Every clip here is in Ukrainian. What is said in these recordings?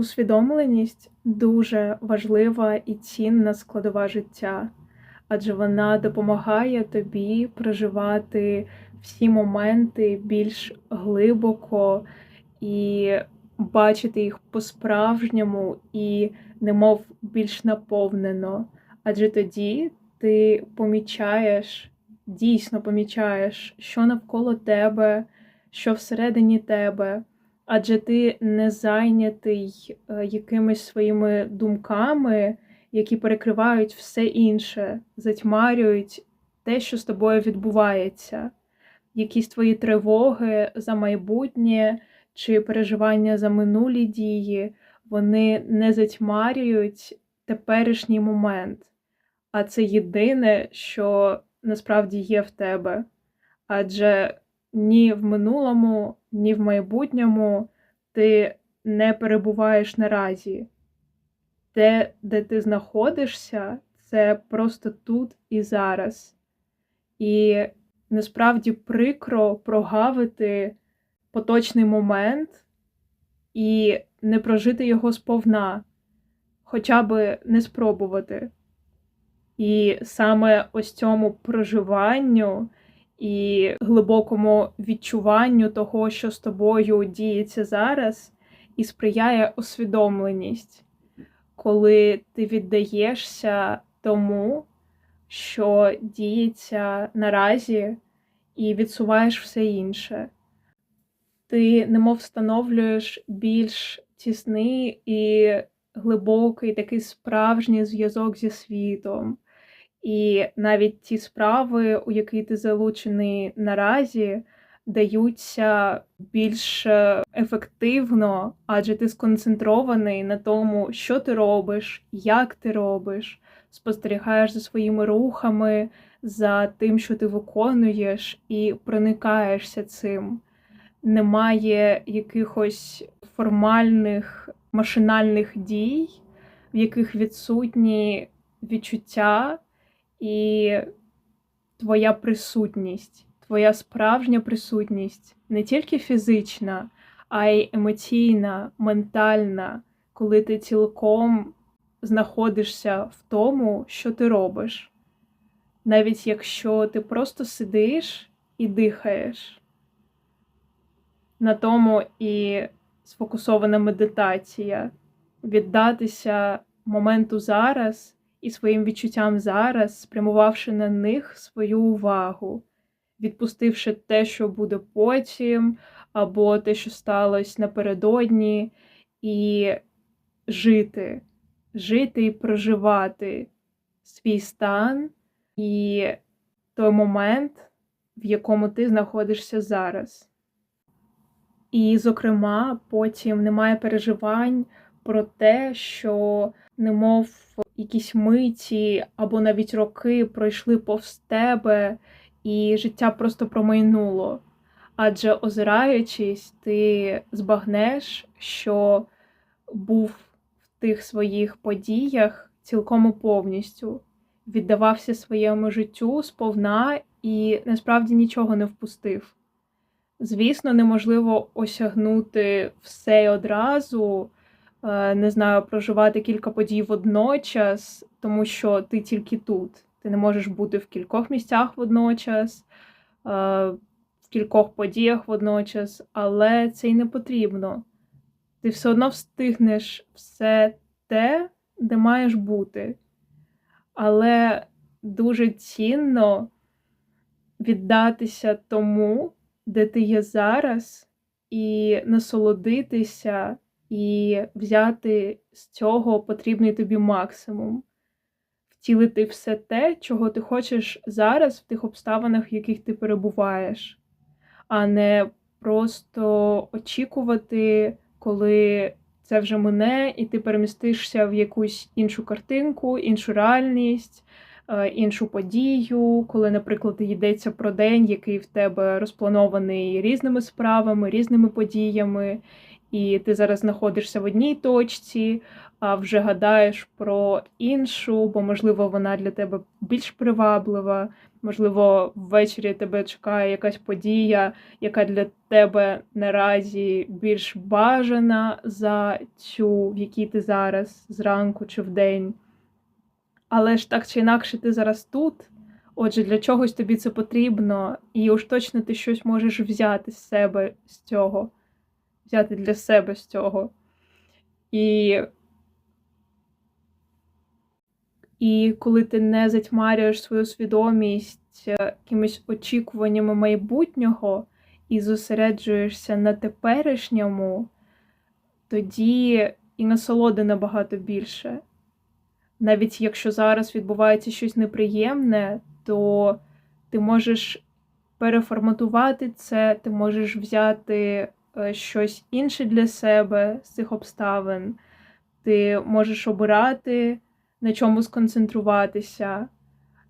Усвідомленість дуже важлива і цінна складова життя, адже вона допомагає тобі проживати всі моменти більш глибоко і бачити їх по-справжньому і немов більш наповнено. Адже тоді ти помічаєш, дійсно помічаєш, що навколо тебе, що всередині тебе адже ти не зайнятий е, якимись своїми думками, які перекривають все інше, затьмарюють те, що з тобою відбувається, якісь твої тривоги за майбутнє чи переживання за минулі дії, вони не затьмарюють теперішній момент. А це єдине, що насправді є в тебе. Адже ні в минулому, ні в майбутньому ти не перебуваєш наразі. Те, де ти знаходишся, це просто тут і зараз. І насправді прикро прогавити поточний момент і не прожити його сповна, хоча би не спробувати. І саме ось цьому проживанню і глибокому відчуванню того, що з тобою діється зараз, і сприяє усвідомленість, коли ти віддаєшся тому, що діється наразі, і відсуваєш все інше. Ти немов встановлюєш більш тісний і глибокий такий справжній зв'язок зі світом. І навіть ті справи, у які ти залучений наразі, даються більш е, ефективно, адже ти сконцентрований на тому, що ти робиш, як ти робиш, спостерігаєш за своїми рухами, за тим, що ти виконуєш, і проникаєшся цим. Немає якихось формальних машинальних дій, в яких відсутні відчуття і твоя присутність, твоя справжня присутність не тільки фізична, а й емоційна, ментальна, коли ти цілком знаходишся в тому, що ти робиш. Навіть якщо ти просто сидиш і дихаєш. На тому і сфокусована медитація, віддатися моменту зараз і своїм відчуттям зараз, спрямувавши на них свою увагу, відпустивши те, що буде потім, або те, що сталося напередодні, і жити, жити і проживати свій стан і той момент, в якому ти знаходишся зараз. І, зокрема, потім немає переживань про те, що немов якісь миті або навіть роки пройшли повз тебе, і життя просто промайнуло. Адже озираючись, ти збагнеш, що був в тих своїх подіях цілком і повністю, віддавався своєму життю сповна і насправді нічого не впустив. Звісно, неможливо осягнути все одразу. Е, не знаю, проживати кілька подій водночас, тому що ти тільки тут. Ти не можеш бути в кількох місцях водночас, е, в кількох подіях водночас, але це й не потрібно. Ти все одно встигнеш все те, де маєш бути. Але дуже цінно віддатися тому, де ти є зараз, і насолодитися і взяти з цього потрібний тобі максимум, втілити все те, чого ти хочеш зараз в тих обставинах, в яких ти перебуваєш, а не просто очікувати, коли це вже мине, і ти перемістишся в якусь іншу картинку, іншу реальність. Е, іншу подію, коли, наприклад, йдеться про день, який в тебе розпланований різними справами, різними подіями, і ти зараз знаходишся в одній точці, а вже гадаєш про іншу, бо, можливо, вона для тебе більш приваблива, можливо, ввечері тебе чекає якась подія, яка для тебе наразі більш бажана за цю, в якій ти зараз, зранку чи вдень. Але ж так чи інакше ти зараз тут. Отже, для чогось тобі це потрібно, і уж точно ти щось можеш взяти з себе з цього, взяти для себе з цього. І і коли ти не затьмарюєш свою свідомість е, якимись очікуваннями майбутнього і зосереджуєшся на теперішньому, тоді і насолоди набагато більше. Навіть якщо зараз відбувається щось неприємне, то ти можеш переформатувати це, ти можеш взяти щось інше для себе з цих обставин, ти можеш обирати, на чому сконцентруватися,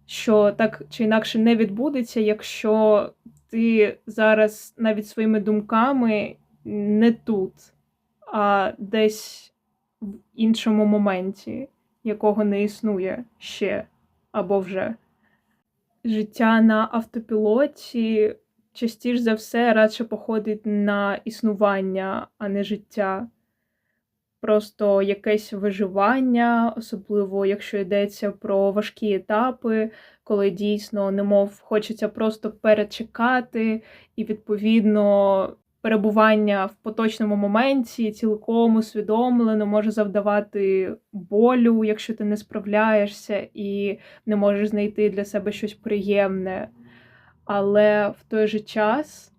що так чи інакше не відбудеться, якщо ти зараз навіть своїми думками не тут, а десь в іншому моменті, якого не існує ще або вже. Життя на автопілоті частіше за все радше походить на існування, а не життя. Просто якесь виживання, особливо якщо йдеться про важкі етапи, коли дійсно, немов хочеться просто перечекати, і, відповідно, перебування в поточному моменті цілком усвідомлено може завдавати болю, якщо ти не справляєшся і не можеш знайти для себе щось приємне. Але в той же час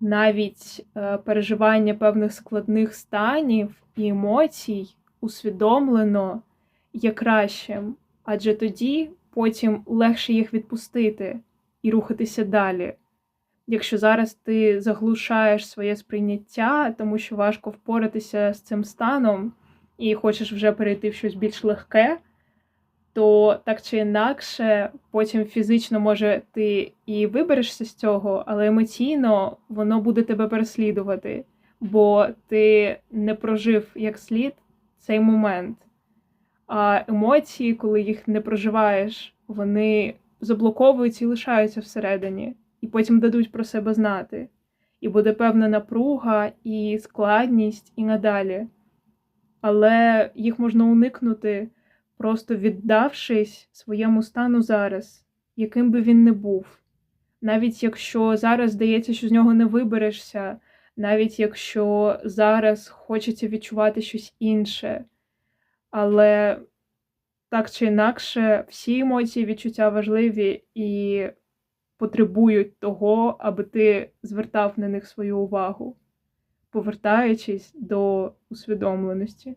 навіть е, переживання певних складних станів і емоцій усвідомлено є кращим, адже тоді потім легше їх відпустити і рухатися далі. Якщо зараз ти заглушаєш своє сприйняття, тому що важко впоратися з цим станом і хочеш вже перейти в щось більш легке, то так чи інакше, потім фізично, може, ти і виберешся з цього, але емоційно воно буде тебе переслідувати, бо ти не прожив як слід цей момент. А емоції, коли їх не проживаєш, вони заблоковуються і лишаються всередині і потім дадуть про себе знати. І буде певна напруга і складність і надалі. Але їх можна уникнути, просто віддавшись своєму стану зараз, яким би він не був. Навіть якщо зараз здається, що з нього не виберешся, навіть якщо зараз хочеться відчувати щось інше. Але так чи інакше, всі емоції відчуття важливі і потребують того, аби ти звертав на них свою увагу, повертаючись до усвідомленості.